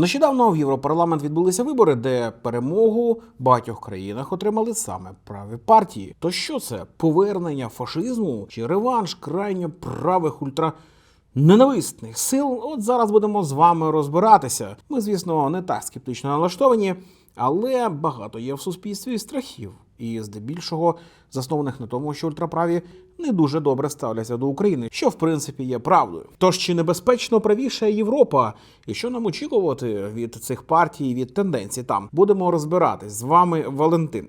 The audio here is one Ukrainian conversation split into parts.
Нещодавно в Європарламент відбулися вибори, де перемогу в багатьох країнах отримали саме праві партії. То що це повернення фашизму чи реванш крайньо правих ультра ненависних сил? От зараз будемо з вами розбиратися. Ми, звісно, не так скептично налаштовані, але багато є в суспільстві страхів, і здебільшого заснованих на тому, що ультраправі не дуже добре ставляться до України, що в принципі є правдою. Тож чи небезпечно правіша Європа, і що нам очікувати від цих партій, від тенденцій там будемо розбиратись з вами, Валентин.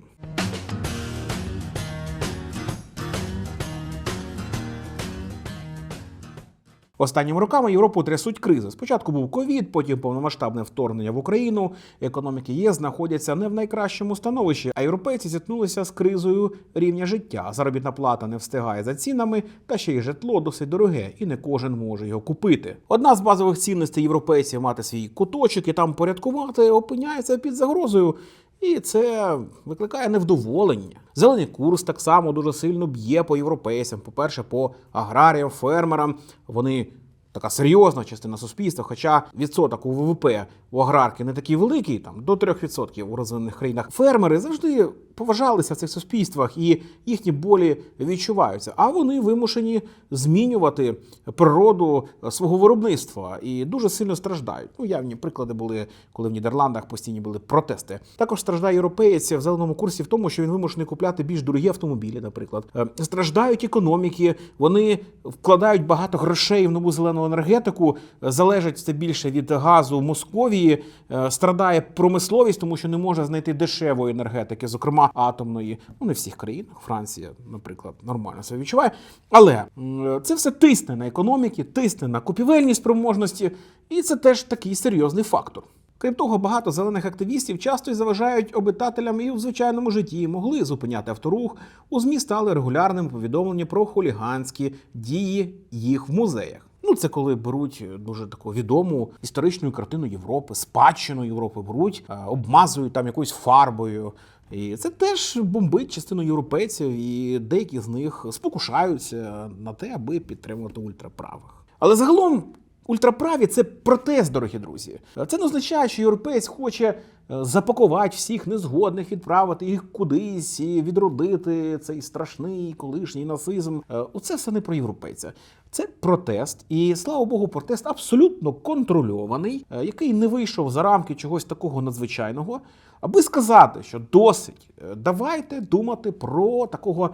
Останніми роками Європу трясуть кризи. Спочатку був ковід, потім повномасштабне вторгнення в Україну. Економіки ЄС знаходяться не в найкращому становищі, а європейці зіткнулися з кризою рівня життя. Заробітна плата не встигає за цінами, та ще й житло досить дороге, і не кожен може його купити. Одна з базових цінностей європейців мати свій куточок і там порядкувати опиняється під загрозою. І це викликає невдоволення. Зелений курс так само дуже сильно б'є по європейцям. По-перше, по аграріям, фермерам. Вони така серйозна частина суспільства. Хоча відсоток у ВВП у аграрки не такий великий, там до 3% у розвинених країнах. Фермери завжди поважалися в цих суспільствах і їхні болі відчуваються. А вони вимушені змінювати природу свого виробництва і дуже сильно страждають. Ну, явні приклади були, коли в Нідерландах постійні були протести. Також страждає європеєць в зеленому курсі в тому, що він вимушений купляти більш дорогі автомобілі, наприклад. Е, Страждають економіки, вони вкладають багато грошей в нову зелену енергетику, е, залежать все більше від газу в Московії. Е, Страдає промисловість, тому що не може знайти дешевої енергетики, зокрема атомної. Ну не всіх країнах. Франція, наприклад, нормально себе відчуває. Але це все тисне на економіки, тисне на купівельні спроможності, і це теж такий серйозний фактор. Крім того, багато зелених активістів часто й заважають обитателям і в звичайному житті могли зупиняти авторух. У ЗМІ стали регулярним повідомлення про хуліганські дії їх в музеях. Ну, це коли беруть дуже таку відому історичну картину Європи, спадщину Європи беруть, е, обмазують там якоюсь фарбою. І це теж бомбить частину європейців, і деякі з них спокушаються на те, аби підтримувати ультраправих. Але загалом ультраправі це протест, дорогі друзі. Це не означає, що європейць хоче е, запакувати всіх незгодних, відправити їх кудись і відродити цей страшний колишній нацизм. Е, Оце все не про європейця. Це протест, і слава Богу, протест абсолютно контрольований, е, який не вийшов за рамки чогось такого надзвичайного, аби сказати, що досить. Е, Давайте думати про такого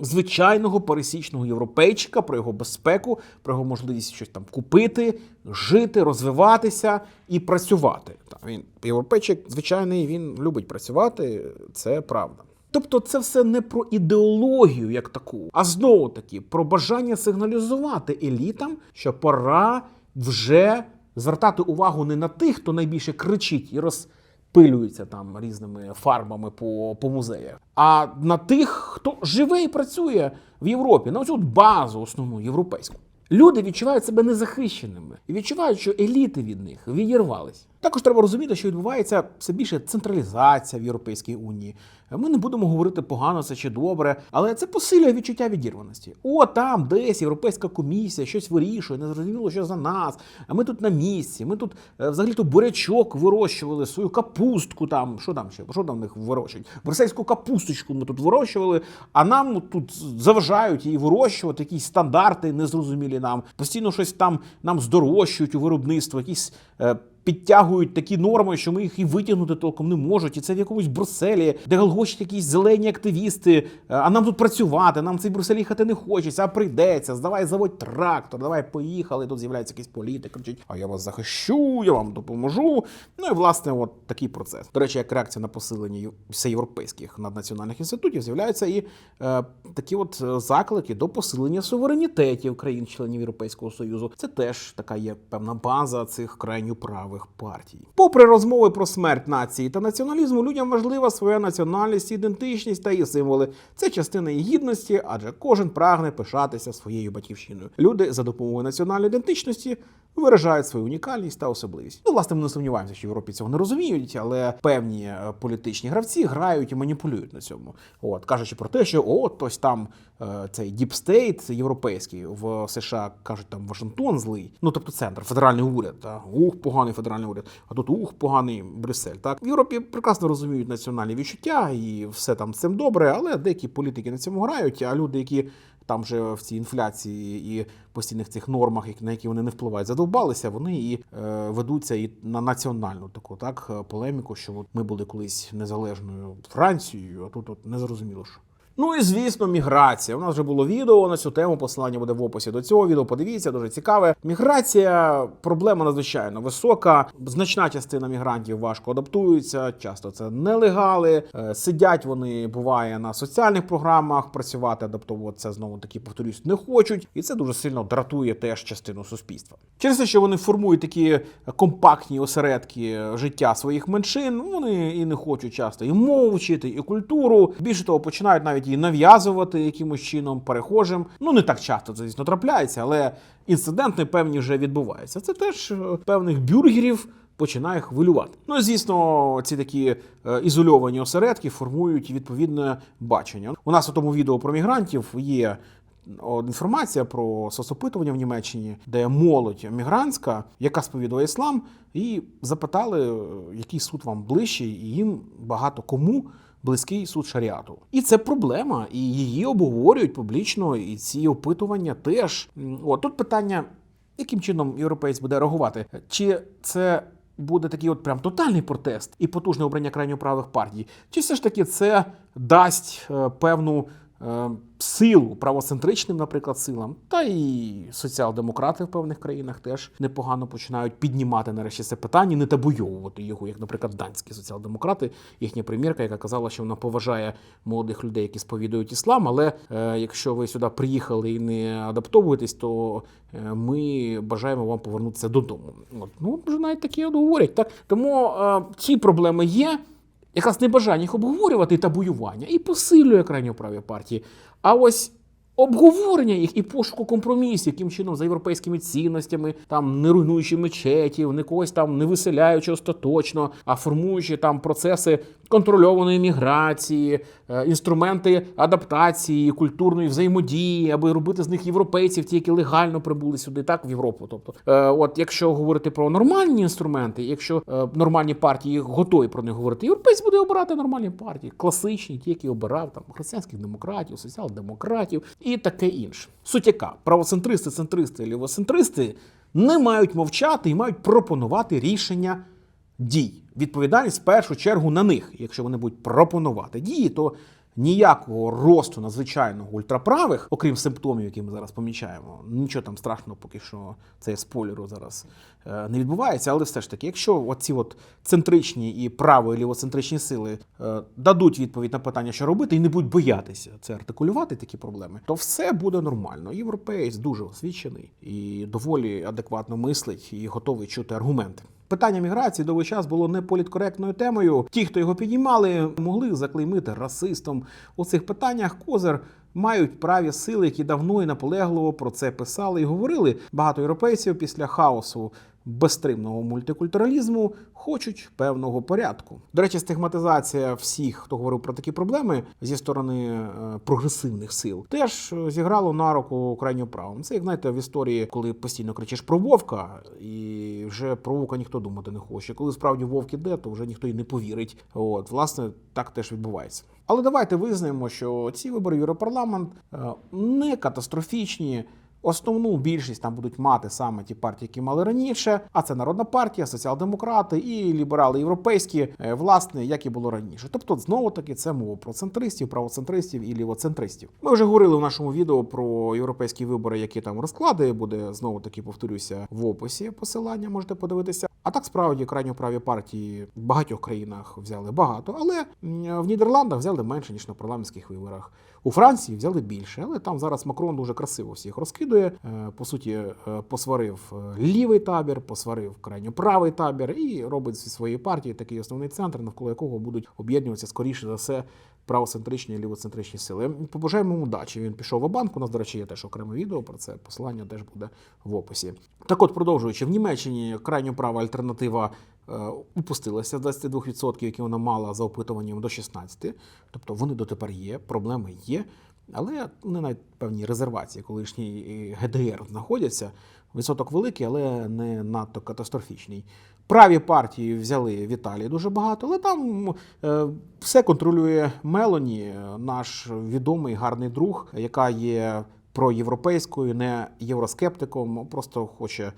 звичайного пересічного європейчика, про його безпеку, про його можливість щось там купити, жити, розвиватися і працювати. Та, Він європейчик звичайний, він любить працювати, це правда. Тобто це все не про ідеологію як таку, а знову таки про бажання сигналізувати елітам, що пора вже звертати увагу не на тих, хто найбільше кричить і розпилюється там різними фарбами по, по музеях, а на тих, хто живе і працює в Європі, на от базу основну європейську. Люди відчувають себе незахищеними і відчувають, що еліти від них відірвались. Також треба розуміти, що відбувається все більше централізація в Європейській Унії. Ми не будемо говорити погано це чи добре, але це посилює відчуття відірваності. О, там десь Європейська комісія щось вирішує, не зрозуміло, що за нас. А ми тут на місці. Ми тут е, взагалі то бурячок вирощували, свою капустку там. Що там ще? Що там в них вирощують? Брюссельську капусточку ми тут вирощували, а нам тут заважають її вирощувати, якісь стандарти незрозумілі нам. Постійно щось там нам здорожчують у виробництво, якісь. е, Підтягують такі норми, що ми їх і витягнути толком не можуть. І це в якомусь Брюсселі, де галгочуть якісь зелені активісти. е, А нам тут працювати, нам цей Брюссель їхати не хочеться, а прийдеться. Давай заводь трактор, давай поїхали. Тут з'являється якийсь політик, кричить: А я вас захищу, я вам допоможу. Ну і власне, от такий процес. До речі, як реакція на посилення єв- всеєвропейських наднаціональних інститутів, з'являються і е, такі от е, заклики до посилення суверенітетів країн-членів Європейського Союзу. Це теж така є певна база цих крайньо правих партій. Попри розмови про смерть нації та націоналізму, людям важлива своя національність, ідентичність та її символи. Це частина її гідності, адже кожен прагне пишатися своєю батьківщиною. Люди за допомогою національної ідентичності виражають свою унікальність та особливість. Ну, власне, ми не сумніваємося, що в Європі цього не розуміють, але певні е, політичні гравці грають і маніпулюють на цьому. От кажучи про те, що от ось там е, цей діпстейт європейський в США кажуть, там Вашингтон злий. Ну тобто центр, федеральний уряд. Та ух, поганий федеральний уряд. А тут ух, поганий Брюссель. Так в Європі прекрасно розуміють національні відчуття і все там з цим добре, але деякі політики на цьому грають. А люди, які там же в цій інфляції і постійних цих нормах, на які вони не впливають, задовбалися, вони і е, ведуться і на національну таку так е, полеміку, що от ми були колись незалежною Францією, а тут от не зрозуміло що. Ну і звісно, міграція. У нас вже було відео на цю тему. Посилання буде в описі до цього відео. Подивіться, дуже цікаве. Міграція проблема надзвичайно висока. Значна частина мігрантів важко адаптуються. Часто це нелегали. Е, Сидять вони буває на соціальних програмах. Працювати, адаптовуватися знову таки повторюсь, не хочуть, і це дуже сильно дратує теж частину суспільства. Через те, що вони формують такі компактні осередки життя своїх меншин, вони і не хочуть часто і мову вчити, і культуру. Більше того, починають навіть її нав'язувати якимось чином перехожим. Ну не так часто це звісно трапляється, але інциденти певні вже відбуваються. Це теж е, певних бюргерів. Починає хвилювати. Ну звісно, ці такі е, ізольовані осередки формують відповідне бачення. У нас у тому відео про мігрантів є інформація про соцопитування в Німеччині, де молодь мігрантська, яка сповідує іслам, і запитали, е, який суд вам ближчий, і їм багато кому близький суд шаріату. І це проблема, і її обговорюють публічно, і ці опитування теж. О, тут питання, яким чином європейць буде реагувати? Чи це буде такий от прям тотальний протест і потужне обрання крайньо правих партій, чи все ж таки це дасть е, певну силу правоцентричним, наприклад, силам, та і соціал-демократи в певних країнах теж непогано починають піднімати нарешті це питання, не табуйовувати його, як, наприклад, данські соціал-демократи, їхня прем'єрка, яка казала, що вона поважає молодих людей, які сповідують іслам. Але е, якщо ви сюди приїхали і не адаптовуєтесь, то е, ми бажаємо вам повернутися додому. От ну вже навіть такі от говорять. Так тому е, ці проблеми є якраз небажання їх обговорювати та боювання і посилює крайньоправі партії. А ось обговорення їх і пошуку компромісів, яким чином за європейськими цінностями, там не руйнуючи мечетів, не когось там не виселяючи остаточно, а формуючи там процеси контрольованої міграції, е, інструменти адаптації, культурної взаємодії, аби робити з них європейців, ті, які легально прибули сюди, так в Європу. Тобто, е, от якщо говорити про нормальні інструменти, якщо е, нормальні партії готові про них говорити, європейць буде обирати нормальні партії, класичні, ті, які обирав там християнських демократів, соціал-демократів і таке інше. Суть яка правоцентристи, центристи, лівоцентристи не мають мовчати і мають пропонувати рішення дій. Відповідальність в першу чергу на них. Якщо вони будуть пропонувати дії, то ніякого росту надзвичайного ультраправих, окрім симптомів, які ми зараз помічаємо, нічого там страшного, поки що це спойлеру зараз е, не відбувається. Але все ж таки, якщо оці от центричні і право і лівоцентричні сили е, дадуть відповідь на питання, що робити, і не будуть боятися це артикулювати такі проблеми, то все буде нормально. Європеєць дуже освічений і доволі адекватно мислить і готовий чути аргументи. Питання міграції довгий час було не політкоректною темою. Ті, хто його піднімали, могли заклеймити расистом. У цих питаннях козир мають праві сили, які давно і наполегливо про це писали і говорили. Багато європейців після хаосу безстримного мультикультуралізму хочуть певного порядку. До речі, стигматизація всіх, хто говорив про такі проблеми зі сторони е, прогресивних сил, теж е, зіграло на руку крайньо правим. Це як знаєте в історії, коли постійно кричиш про вовка, і вже про вовка ніхто думати не хоче. Коли справді вовк іде, то вже ніхто й не повірить. От власне так теж відбувається. Але давайте визнаємо, що ці вибори в Європарламент е, не катастрофічні. Основну більшість там будуть мати саме ті партії, які мали раніше. А це народна партія, соціал-демократи і ліберали європейські, е, власне, як і було раніше. Тобто, знову таки, це мова про центристів, правоцентристів і лівоцентристів. Ми вже говорили в нашому відео про європейські вибори, які там розклади. Буде знову таки повторюся в описі. Посилання можете подивитися. А так справді крайньоправі партії в багатьох країнах взяли багато, але в Нідерландах взяли менше ніж на парламентських виборах. У Франції взяли більше, але там зараз Макрон дуже красиво всіх розкидує. Е, По суті, е, посварив е, лівий табір, посварив крайньо правий табір і робить зі своєї партії такий основний центр, навколо якого будуть об'єднуватися скоріше за все правоцентричні і лівоцентричні сили. Побажаємо йому удачі. Він пішов в банк. У нас, до речі, є теж окреме відео про це. Посилання теж буде в описі. Так от, продовжуючи, в Німеччині крайньо права альтернатива упустилася з 22%, які вона мала за опитуванням до 16%. Тобто вони дотепер є, проблеми є. Але вони навіть певні резервації, колишній ГДР знаходяться. Відсоток великий, але не надто катастрофічний. Праві партії взяли в Італії дуже багато, але там е, все контролює Мелоні, е, наш відомий гарний друг, яка є проєвропейською, не євроскептиком, просто хоче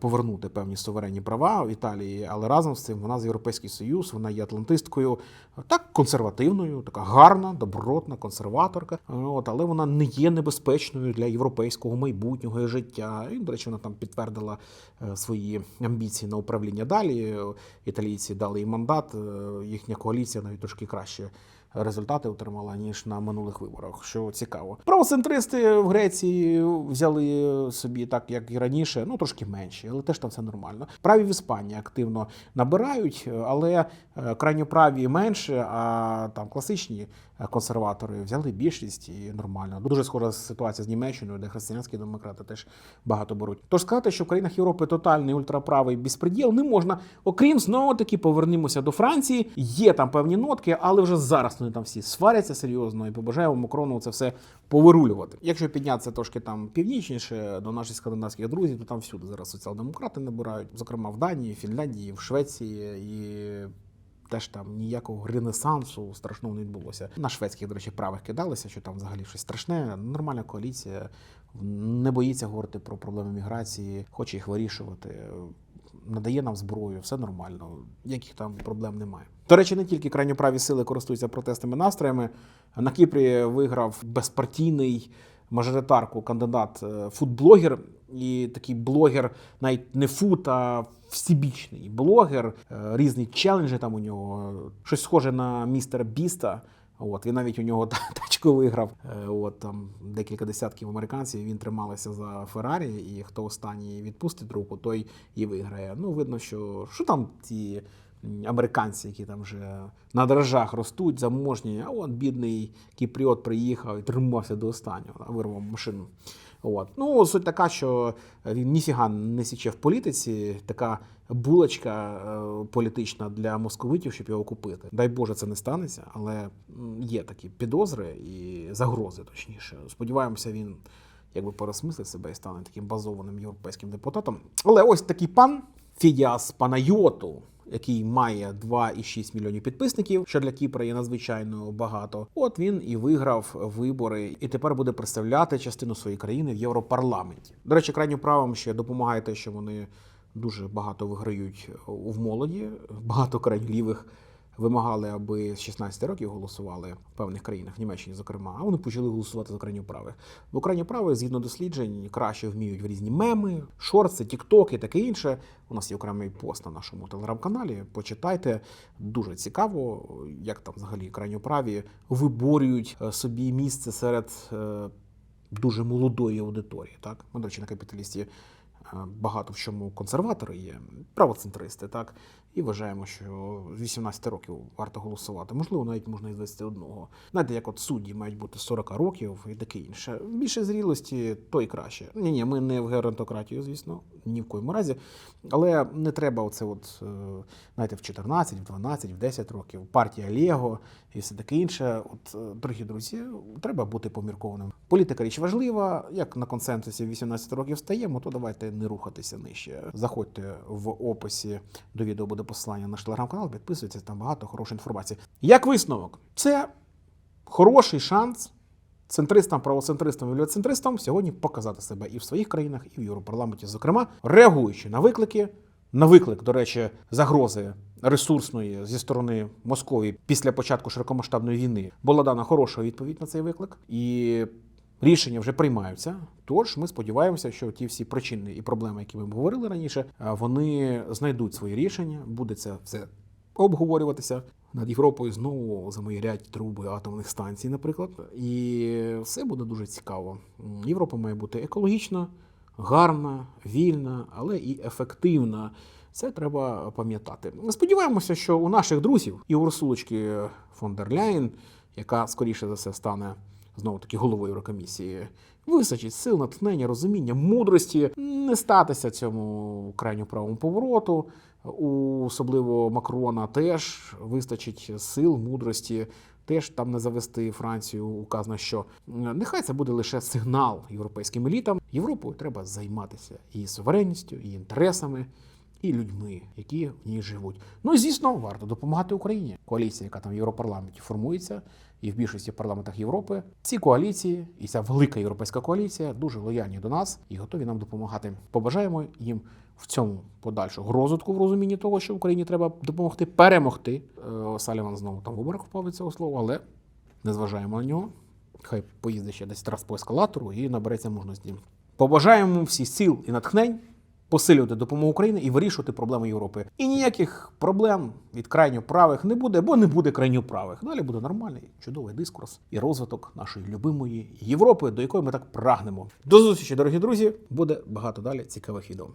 повернути певні суверенні права в Італії, але разом з цим вона з Європейський Союз, вона є атлантисткою, так консервативною, така гарна, добротна консерваторка. От, але вона не є небезпечною для європейського майбутнього і життя. І, до речі, вона там підтвердила е, свої амбіції на управління далі. Е, Італійці дали їй мандат. е, Їхня коаліція навіть трошки краще результати отримала ніж на минулих виборах. Що цікаво, правоцентристи в Греції взяли собі так, як і раніше, ну трошки менші, але теж там все нормально. Праві в Іспанії активно набирають, але е, крайньоправі менше, а там класичні консерватори взяли більшість і нормально. Дуже схожа ситуація з Німеччиною, де християнські демократи теж багато беруть. Тож сказати, що в країнах Європи тотальний ультраправий безпреділ не можна, окрім знову таки повернемося до Франції. Є там певні нотки, але вже зараз вони там всі сваряться серйозно і побажаємо Макрону це все повирулювати. Якщо піднятися трошки там північніше до наших скандинавських друзів, то там всюди зараз соціал-демократи набирають, зокрема в Данії, Фінляндії, в Швеції і. Теж там ніякого ренесансу страшного не відбулося. На шведських, до речі, правих кидалися, що там взагалі щось страшне. Нормальна коаліція не боїться говорити про проблеми міграції, хоче їх вирішувати. Надає нам зброю, все нормально, ніяких там проблем немає. До речі, не тільки крайньоправі сили користуються протестними настроями. На Кіпрі виграв безпартійний мажоритарку кандидат е, фудблогер, і такий блогер, навіть не фуд, а всебічний блогер. Е, Різні челенджі там у нього, щось схоже на містера Біста. От він навіть у нього тачку виграв. Е, От там декілька десятків американців. Він трималися за Феррарі, і хто останній відпустить руку, той і виграє. Ну видно, що що там ті американці, які там вже на дрожжах ростуть, заможні. А от бідний кіпріот приїхав і тримався до останнього, вирвав машину. От. Ну, суть така, що він ніфіга не січе в політиці, така булочка е, політична для московитів, щоб його купити. Дай Боже, це не станеться, але є такі підозри і загрози, точніше. Сподіваємося, він якби переосмислить себе і стане таким базованим європейським депутатом. Але ось такий пан Фідіас Панайоту, який має 2,6 мільйонів підписників, що для Кіпра є надзвичайно багато. От він і виграв вибори, і тепер буде представляти частину своєї країни в Європарламенті. До речі, крайньо правим ще допомагає те, що вони дуже багато виграють в молоді. Багато крайньо лівих вимагали, аби з 16 років голосували в певних країнах, в Німеччині, зокрема, а вони почали голосувати за крайньо правих. Бо крайньо правих, згідно досліджень, краще вміють в різні меми, шорти, тіктоки таке інше. У нас є окремий пост на нашому телеграм-каналі. Почитайте. Дуже цікаво, як там взагалі крайньо праві виборюють е, собі місце серед е, дуже молодої аудиторії. Так, ми, до речі, на капіталісті е, багато в чому консерватори є, правоцентристи, так, і вважаємо, що з 18 років варто голосувати. Можливо, навіть можна і з 21. Знаєте, як от судді мають бути 40 років і таке інше. Більше зрілості, то і краще. Ні, ні, ми не в геронтократію, звісно, ні в коєму разі. Але не треба оце, от, е, знаєте, в 14, в 12, в 10 років, партія Лего і все таке інше. От, е, дорогі друзі, треба бути поміркованим. Політика річ важлива. Як на консенсусі 18 років стаємо, то давайте не рухатися нижче. Заходьте в описі до відео буде посилання на наш телеграм-канал, підписуйтесь, там багато хорошої інформації. Як висновок, це хороший шанс центристам, правоцентристам і лівоцентристам сьогодні показати себе і в своїх країнах, і в Європарламенті, зокрема, реагуючи на виклики, на виклик, до речі, загрози ресурсної зі сторони Московії після початку широкомасштабної війни. Була дана хороша відповідь на цей виклик, і рішення вже приймаються. Тож ми сподіваємося, що ті всі причини і проблеми, які ми говорили раніше, вони знайдуть свої рішення. Буде це все обговорюватися. Над Європою знову замаярять труби атомних станцій, наприклад, і все буде дуже цікаво. Європа має бути екологічна, гарна, вільна, але і ефективна. Це треба пам'ятати. Сподіваємося, що у наших друзів і у Урсулочки фон дер Ляєн, яка скоріше за все стане знову таки головою Єврокомісії. Вистачить сил, натхнення, розуміння, мудрості не статися цьому крайньо правому повороту. У особливо Макрона теж вистачить сил, мудрості. Теж там не завести Францію. Указано, що нехай це буде лише сигнал європейським елітам. Європою треба займатися її суверенністю, її інтересами і людьми, які в ній живуть. Ну і звісно, варто допомагати Україні. Коаліція, яка там в Європарламенті формується, і в більшості парламентах Європи. Ці коаліції і ця велика європейська коаліція дуже лояльні до нас і готові нам допомагати. Побажаємо їм в цьому подальшого розвитку в розумінні того, що Україні треба допомогти перемогти. Е, Саліван знову там в обморок впав від цього слова, але не зважаємо на нього. Хай поїздить ще десь раз по ескалатору і набереться мужності. Побажаємо йому всі сил і натхнень посилювати допомогу Україні і вирішувати проблеми Європи. І ніяких проблем від крайньо правих не буде, бо не буде крайньо правих. Далі буде нормальний, чудовий дискурс і розвиток нашої любимої Європи, до якої ми так прагнемо. До зустрічі, дорогі друзі! Буде багато далі цікавих відео.